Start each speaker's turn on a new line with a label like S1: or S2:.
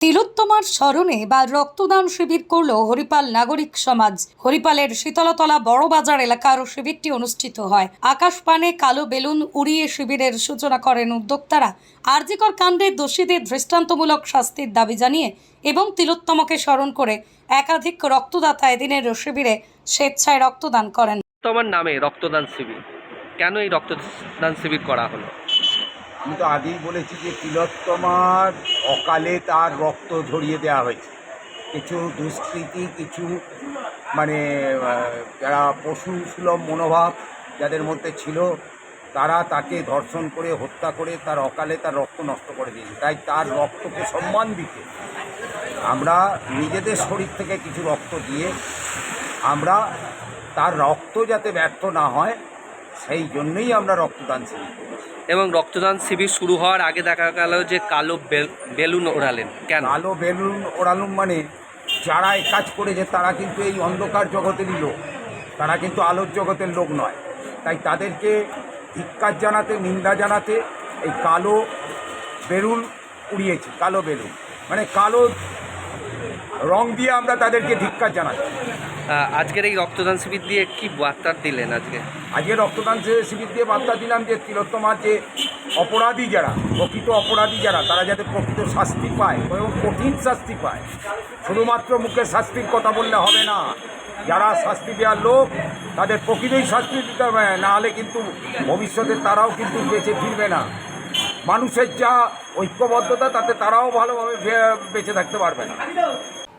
S1: তিলোত্তমার স্মরণে বা রক্তদান শিবির করল হরিপাল নাগরিক সমাজ। হরিপালের শীতলতলা বড়বাজার এলাকার শিবিরটি অনুষ্ঠিত হয়। আকাশপানে কালো বেলুন উড়িয়ে শিবিরের সূচনা করেন উদ্যোক্তারা। আরজিকর কাণ্ডে দোষীদের দৃষ্টান্তমূলক শাস্তির দাবি জানিয়ে এবং তিলোত্তমকে স্মরণ করে একাধিক রক্তদাতা এদিনের শিবিরে স্বেচ্ছায় রক্তদান করেন।
S2: তোমার নামে রক্তদান শিবির। কেন এই রক্তদান শিবির করা হলো?
S3: আমি তো আগেই বলেছি যে তিলোত্তমার অকালে তার রক্ত ঝরিয়ে দেওয়া হয়েছে। কিছু দুষ্কৃতি, কিছু মানে যারা পশু সুলভ মনোভাব যাদের মধ্যে ছিল, তারা তাকে ধর্ষণ করে, হত্যা করে, তার অকালে তার রক্ত নষ্ট করে দিয়েছে। তাই তার রক্তকে সম্মান দিতে আমরা নিজেদের শরীর থেকে কিছু রক্ত দিয়ে আমরা তার রক্ত যাতে ব্যর্থ না হয় সেই জন্যই আমরা রক্তদান শিবির
S2: এবং রক্তদান শিবির শুরু হওয়ার আগে দেখা গেল যে কালো বেল- বেলুন ওড়ালেন। কেন?
S3: আলো বেলুন ওড়ালুম মানে যারা এই কাজ করেছে তারা কিন্তু এই অন্ধকার জগতেরই লোক। তারা কিন্তু আলোর জগতের লোক নয়। তাই তাদেরকে ধিক্কার জানাতে নিন্দা জানাতে এই কালো বেলুন উড়িয়েছি কালো বেলুন। মানে কালো রং দিয়ে আমরা তাদেরকে ধিক্কার জানাচ্ছি।
S2: আজকের এই রক্তদান শিবির দিয়ে কি বার্তা দিলেন আজকে?
S3: আজকে রক্তদান শিবির দিয়ে বার্তা দিলাম যে তিলোত্তমার যে অপরাধী যারা, প্রকৃত অপরাধী যারা, তারা যাতে প্রকৃত শাস্তি পায়, এবং কঠিন শাস্তি পায়। শুধুমাত্র মুখে শাস্তির কথা বললে হবে না। যারা শাস্তি দেওয়ার লোক, তাদের প্রকৃতই শাস্তি দিতে হবে না হলে কিন্তু ভবিষ্যতে তারাও কিন্তু বেঁচে ফিরবে না। মানুষের যা ঐক্যবদ্ধতা, তাতে তারাও ভালোভাবে বেঁচে থাকতে পারবে না।